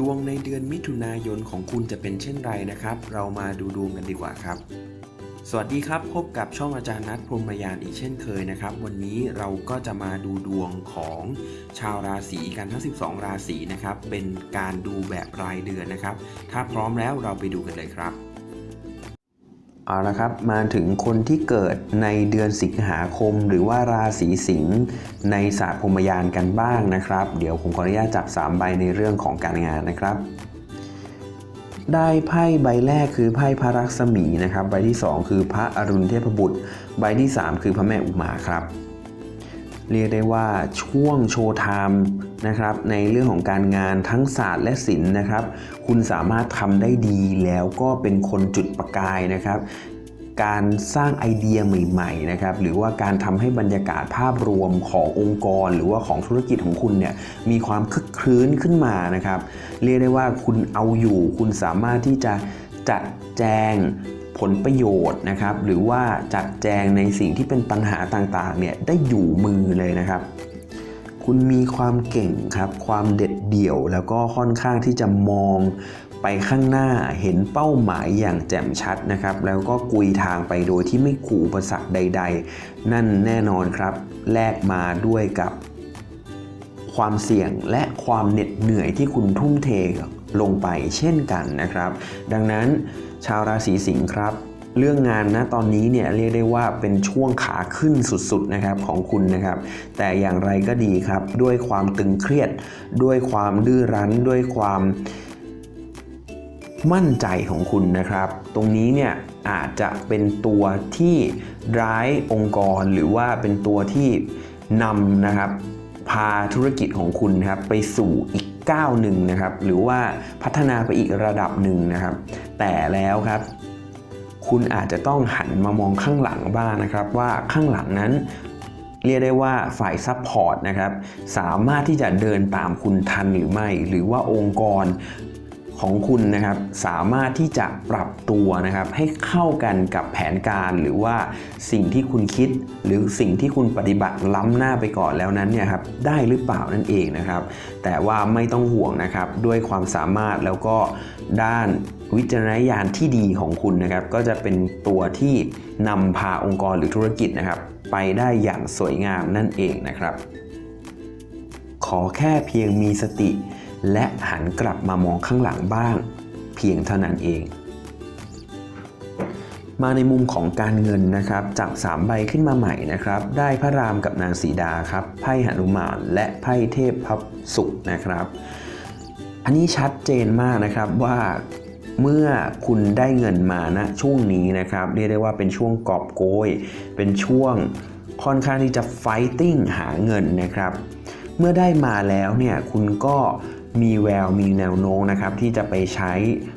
ดวงในเดือนมิถุนายนของคุณจะเป็นเช่นไรนะครับ เรามาดูดวงกันดีกว่าครับ สวัสดีครับพบกับช่องอาจารย์นัทพรหมยานอีกเช่นเคยนะครับ วันนี้เราก็จะมาดูดวงของชาวราศีกันทั้ง 12 ราศีนะครับ เป็นการดูแบบรายเดือนนะครับ ถ้าพร้อมแล้วเราไปดูกันเลยครับ เอาละครับมาถึงคนที่เกิดในเดือนสิงหาคม หรือว่าราศีสิงห์ในศาสตร์พรมยานกันบ้างนะครับ เดี๋ยวผมขออนุญาตจับ 3 ใบในเรื่องของการงานนะครับ ได้ไพ่ใบแรกคือไพ่พระรักษมีนะครับ ใบที่ 2 คือพระอรุณเทพบุตร ใบที่ 3 คือพระแม่อุมาครับ เรียกได้ว่าช่วงโชว์ไทม์นะครับในเรื่องของการงานทั้งศาสตร์และศิลป์นะครับ คุณสามารถทำได้ดีแล้วก็เป็นคนจุดประกายนะครับ การสร้างไอเดียใหม่ๆนะครับหรือว่าการทำให้บรรยากาศภาพรวมขององค์กร หรือว่าของธุรกิจของคุณเนี่ยมีความคึกครื้นขึ้นมานะครับเรียกได้ว่าคุณเอาอยู่ คุณสามารถที่จะจัดแจงผลประโยชน์นะครับหรือว่าจัดแจงในสิ่งที่เป็นปัญหาต่างๆเนี่ยได้อยู่มือเลยนะครับคุณมีความเก่งครับ ความเด็ดเดี่ยว แล้วก็ค่อนข้างที่จะมอง ไปข้างหน้าเห็นเป้าหมายอย่างแจ่มชัดนะครับ แล้วก็กุยทางไปโดยที่ไม่ขู่อุปสรรคใด ๆ นั่นแน่นอนครับ แลกมาด้วยกับความเสี่ยงและความเหน็ดเหนื่อยที่คุณทุ่มเทลงไปเช่นกันนะครับ ดังนั้นชาวราศีสิงห์ครับเรื่องงานนะตอนนี้เนี่ยเรียกได้ว่าเป็นช่วงขาขึ้นสุดๆนะครับของคุณนะครับ แต่อย่างไรก็ดีครับ ด้วยความตึงเครียด ด้วยความดื้อรั้น ด้วยความ มั่นใจของคุณนะครับ ตรงนี้เนี่ยอาจจะเป็นตัวที่ร้ายองค์กรหรือว่าเป็นตัวที่นำนะครับพาธุรกิจของคุณนะครับไปสู่อีกก้าวหนึ่งนะครับ หรือว่าพัฒนาไปอีกระดับหนึ่งนะครับ แต่แล้วครับ คุณอาจจะต้องหันมามองข้างหลังบ้างนะครับ ว่าข้างหลังนั้นเรียกได้ว่าฝ่ายซัพพอร์ตนะครับ สามารถที่จะเดินตามคุณทันหรือไม่ หรือว่าองค์กร ของคุณนะครับสามารถที่จะปรับตัวนะครับให้เข้ากันกับแผนการหรือว่าสิ่งที่คุณคิด หรือสิ่งที่คุณปฏิบัติล้ำหน้าไปก่อนแล้วนั้นเนี่ยครับได้หรือเปล่านั่นเองนะครับ แต่ว่าไม่ต้องห่วงนะครับด้วยความสามารถแล้วก็ด้านวิจารณญาณที่ดีของคุณนะครับ ก็จะเป็นตัวที่นำพาองค์กรหรือธุรกิจนะครับ ไปได้อย่างสวยงามนั่นเองนะครับ ขอแค่เพียงมีสติ และหันกลับมามองข้างหลังบ้าง เพียงเท่านั้นเอง มาในมุมของการเงินนะครับจับ3ใบขึ้นมาใหม่นะครับ ได้พระรามกับนางสีดาครับไพ่หนุมานและไพ่เทพพับสุขนะครับ อันนี้ชัดเจนมากนะครับว่าเมื่อคุณได้เงินมาณช่วงนี้นะครับ เรียกได้ว่าเป็นช่วงกอบโกย เป็นช่วงค่อนข้างที่จะไฟติ้งหาเงินนะครับ เมื่อได้มาแล้วเนี่ยคุณก็ มีแววมีแนวโน้มนะครับที่จะไปใช้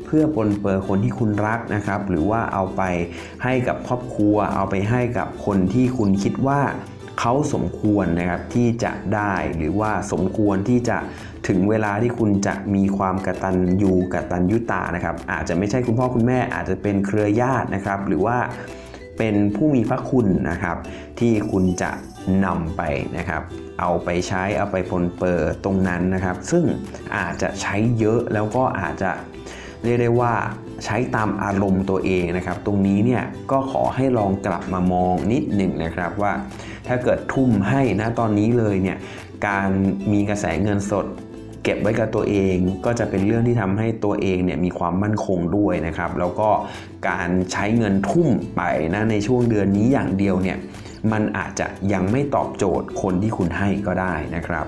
เพื่อปลนเปื้อคนที่คุณรักนะครับ หรือว่าเอาไปให้กับครอบครัว เอาไปให้กับคนที่คุณคิดว่าเขาสมควรนะครับที่จะได้หรือว่าสมควรที่จะถึงเวลาที่คุณจะมีความกตัญญูกตัญยุตานะครับ อาจจะไม่ใช่คุณพ่อคุณแม่อาจจะเป็นเครือญาตินะครับ หรือว่า เป็นผู้มีพระคุณนะครับ ที่คุณจะนำไปนะครับ เอาไปใช้เอาไปปลนเปอร์ตรงนั้นนะครับ ซึ่งอาจจะใช้เยอะแล้วก็อาจจะเรียกได้ว่าใช้ตามอารมณ์ตัวเองนะครับ ตรงนี้เนี่ยก็ขอให้ลองกลับมามองนิดหนึ่งนะครับว่าถ้าเกิดทุ่มให้นะตอนนี้เลยเนี่ยการมีกระแสเงินสด เก็บไว้กับตัวเองก็จะเป็นเรื่องที่ทำให้ตัวเองเนี่ยมีความมั่นคงด้วยนะครับ แล้วก็การใช้เงินทุ่มไปนะในช่วงเดือนนี้อย่างเดียวเนี่ยมันอาจจะยังไม่ตอบโจทย์คนที่คุณให้ก็ได้นะครับ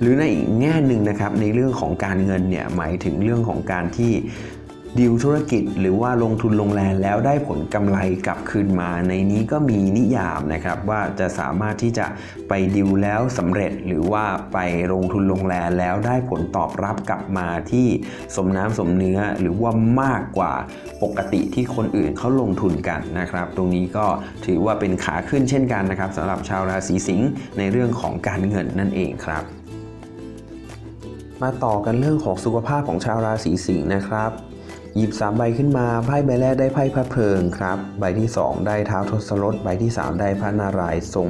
หรือในอีกแง่หนึ่งนะครับในเรื่องของการเงินเนี่ยหมายถึงเรื่องของการที่ ดีลธุรกิจหรือว่าลงทุนลงแรงแล้วได้ผลกำไรกลับคืนมา ในนี้ก็มีนิยามนะครับว่าจะสามารถที่จะไปดีลแล้วสำเร็จ หรือว่าไปลงทุนลงแรงแล้วได้ผลตอบรับกลับมาที่สมน้ำสมเนื้อ หรือว่ามากกว่าปกติที่คนอื่นเขาลงทุนกันนะครับ ตรงนี้ก็ถือว่าเป็นขาขึ้นเช่นกันนะครับสำหรับชาวราศีสิงห์ในเรื่องของการเงินนั่นเองครับ มาต่อกันเรื่องของสุขภาพของชาวราศีสิงห์นะครับ หยิบ3ใบขึ้นมาไพ่ใบแรกได้ไพ่พระเพลิงครับ ใบที่ 2 ได้เท้าทศรถใบที่ 3 ได้พระนารายณ์ทรง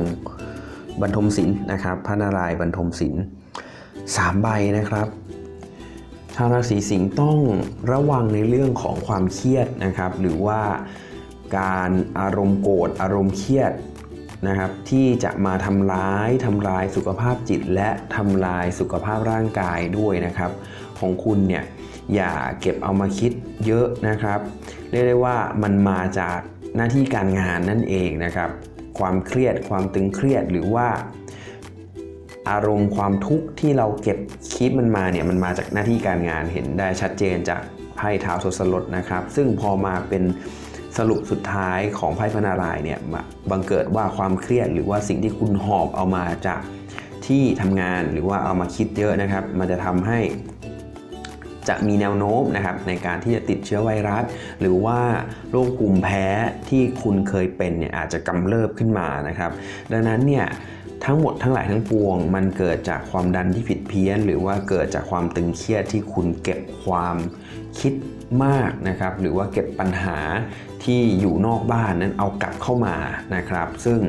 บรรทมศิลป์นะครับ พระนารายณ์บรรทมศิลป์สามใบนะครับชาวราศีสิงห์ต้องระวังในเรื่องของความเครียดนะครับ หรือว่าการอารมณ์โกรธอารมณ์เครียดนะครับ ที่จะมาทำร้ายทำลายสุขภาพจิต และทำลายสุขภาพร่างกายด้วยนะครับ ของคุณเนี่ย อย่าเก็บเอามาคิดเยอะนะครับ เรียกได้ว่ามันมาจากหน้าที่การงานนั่นเองนะครับ ความเครียดความตึงเครียดหรือว่า อารมณ์ความทุกข์ที่เราเก็บคิดมันมาเนี่ยมันมาจากหน้าที่การงานเห็นได้ชัดเจนจากไพ่เท้าโซสลดนะครับ ซึ่งพอมาเป็นสรุปสุดท้ายของไพ่พนารายเนี่ยมาบังเกิดว่าความเครียดหรือว่าสิ่งที่คุณหอบเอามาจากที่ทำงานหรือว่าเอามาคิดเยอะนะครับ มันจะทำให้ จะมีแนวโน้มนะครับในการที่จะติดเชื้อไวรัส หรือว่าโรคกลุ่มแพ้ที่คุณเคยเป็นเนี่ยอาจจะกำเริบขึ้นมานะครับ ดังนั้นเนี่ยทั้งหมดทั้งหลายทั้งปวง มันเกิดจากความดันที่ผิดเพี้ยน หรือว่าเกิดจากความตึงเครียดที่คุณเก็บความคิดมากนะครับ หรือว่าเก็บปัญหาที่อยู่นอกบ้านนั้นเอากลับเข้ามานะครับ ซึ่ง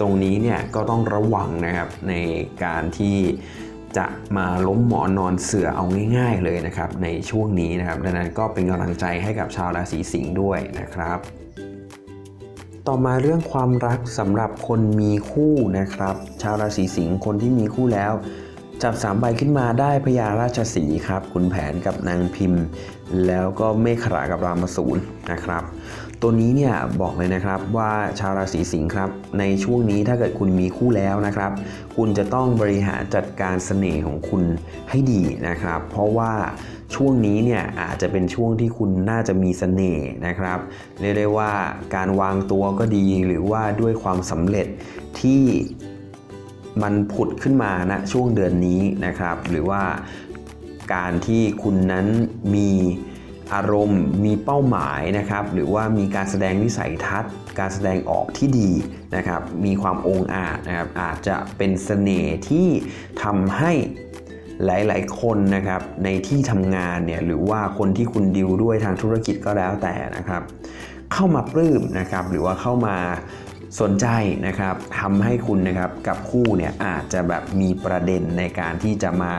ตรงนี้เนี่ยก็ต้องระวังนะครับในการที่ จะมาล้มหมอนนอนเสือเอาง่าย ๆเลยนะครับในช่วงนี้นะครับดังนั้นก็เป็นกำลังใจให้กับชาวราศีสิงห์ด้วยนะครับต่อมาเรื่องความรักสำหรับคนมีคู่นะครับ ชาวราศีสิงห์คนที่มีคู่แล้ว จับสามใบขึ้นมาได้พญาราชสีครับคุณแผนกับนางพิมพ์ แล้วก็เมฆขรากับรามสูรนะครับ ตัวนี้เนี่ยบอกเลยนะครับว่าชาวราศีสิงห์ครับ ในช่วงนี้ถ้าเกิดคุณมีคู่แล้วนะครับ คุณจะต้องบริหารจัดการเสน่ห์ของคุณให้ดีนะครับ เพราะว่าช่วงนี้เนี่ยอาจจะเป็นช่วงที่คุณน่าจะมีเสน่ห์นะครับเรียกได้ว่าการวางตัวก็ดีหรือว่าด้วยความสำเร็จที่มันผุดขึ้นมาณช่วงเดือนนี้นะครับ หรือว่าการที่คุณนั้นมี อารมณ์มีเป้าหมายนะครับหรือว่ามีการแสดงวิสัยทัศน์ การแสดงออกที่ดีนะครับมีความองอาจนะครับอาจจะเป็นเสน่ห์ที่ทำให้หลาย ๆ คนนะครับในที่ทำงานเนี่ยหรือว่าคนที่คุณดิวด้วยทางธุรกิจก็แล้วแต่นะครับ เข้ามาปลื้มนะครับหรือว่าเข้ามา สนใจนะครับทำให้คุณนะครับกับคู่เนี่ยอาจจะแบบมีประเด็นในการที่จะมา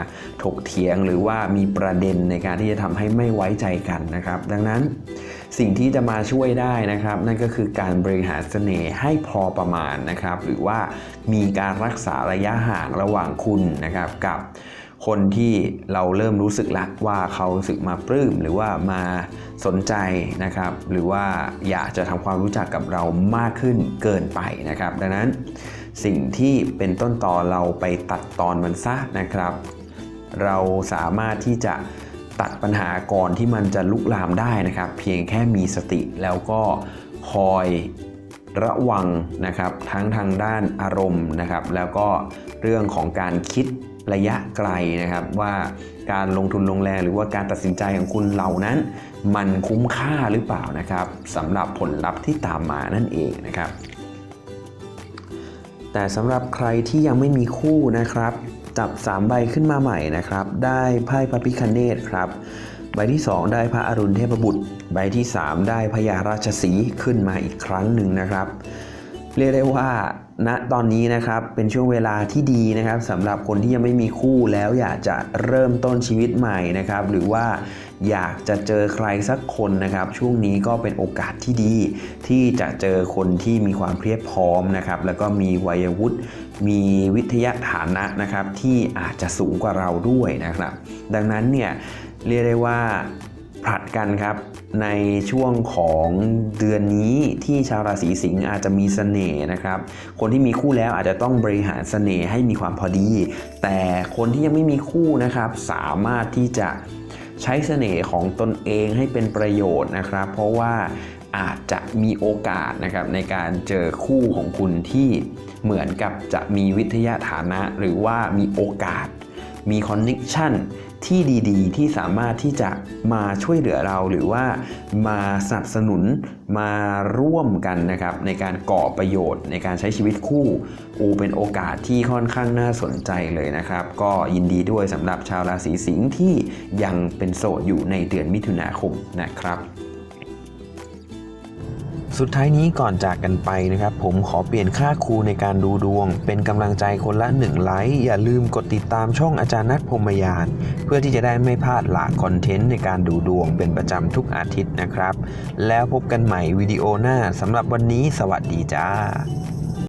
ถกเถียง หรือว่ามีประเด็นในการที่จะทำให้ไม่ไว้ใจกันนะครับ ดังนั้นสิ่งที่จะมาช่วยได้นะครับ นั่นก็คือการบริหารเสน่ห์ให้พอประมาณนะครับ หรือว่ามีการรักษาระยะห่างระหว่างคุณนะครับกับ คนที่เราเริ่มรู้สึกละว่าเขาสึกมาปลื้มหรือว่ามาสนใจนะครับ หรือว่าอยากจะทำความรู้จักกับเรามากขึ้นเกินไปนะครับ ดังนั้นสิ่งที่เป็นต้นต่อเราไปตัดตอนมันซะนะครับ เราสามารถที่จะตัดปัญหาก่อนที่มันจะลุกลามได้นะครับ เพียงแค่มีสติแล้วก็คอยระวังนะครับ ทั้งทางด้านอารมณ์นะครับ แล้วก็เรื่องของการคิด ระยะไกลนะครับว่าการลงทุนลงแรงหรือว่าการตัดสินใจของคุณเหล่านั้น มันคุ้มค่าหรือเปล่านะครับสำหรับผลลัพธ์ที่ตามมานั่นเองนะครับ แต่สำหรับใครที่ยังไม่มีคู่นะครับ จับ 3 ใบขึ้นมาใหม่นะครับ ได้ไพ่พระพิคเนตครับใบที่ 2 ได้พระอรุณเทพบุตร ใบที่ 3 ได้พญาราชสีขึ้นมาอีกครั้งหนึ่งนะครับ เรียกได้ว่า ณตอนนี้นะครับเป็นช่วงเวลาที่ดีนะครับสำหรับคนที่ยังไม่มีคู่แล้วอยากจะเริ่มต้นชีวิตใหม่นะครับ หรือว่าอยากจะเจอใครสักคนนะครับ ช่วงนี้ก็เป็นโอกาสที่ดี ที่จะเจอคนที่มีความเพียบพร้อมนะครับ แล้วก็มีวัยวุฒิมีวิทยาฐานะนะครับ ที่อาจจะสูงกว่าเราด้วยนะครับ ดังนั้นเนี่ยเรียกได้ว่า ผลัดกันครับ ในช่วงของเดือนนี้ที่ชาวราศีสิงห์อาจจะมีเสน่ห์นะครับ คนที่มีคู่แล้วอาจจะต้องบริหารเสน่ห์ให้มีความพอดี แต่คนที่ยังไม่มีคู่นะครับ สามารถที่จะใช้เสน่ห์ของตนเองให้เป็นประโยชน์นะครับ เพราะว่าอาจจะมีโอกาสนะครับในการเจอคู่ของคุณที่เหมือนกับจะมีวิทยาฐานะ หรือว่ามีโอกาสมีคอนเน็ชัน ที่ดีๆ ที่สามารถที่จะมาช่วยเหลือเราหรือว่ามาสนับสนุนมาร่วมกันนะครับในการก่อประโยชน์ในการใช้ชีวิตคู่ อูเป็นโอกาสที่ค่อนข้างน่าสนใจเลยนะครับ ก็ยินดีด้วยสำหรับชาวราศีสิงห์ที่ยังเป็นโสดอยู่ในเดือนมิถุนาคมนะครับ สุดท้ายนี้ก่อนจากกันไปนะครับ ผมขอเปลี่ยนค่าครูในการดูดวง เป็นกำลังใจคนละ 1 ไลค์ อย่าลืมกดติดตามช่องอาจารย์นัทพรมยาน เพื่อที่จะได้ไม่พลาดหลากคอนเทนต์ในการดูดวงเป็นประจำทุกอาทิตย์นะครับ แล้วพบกันใหม่วิดีโอหน้าสำหรับวันนี้สวัสดีจ้า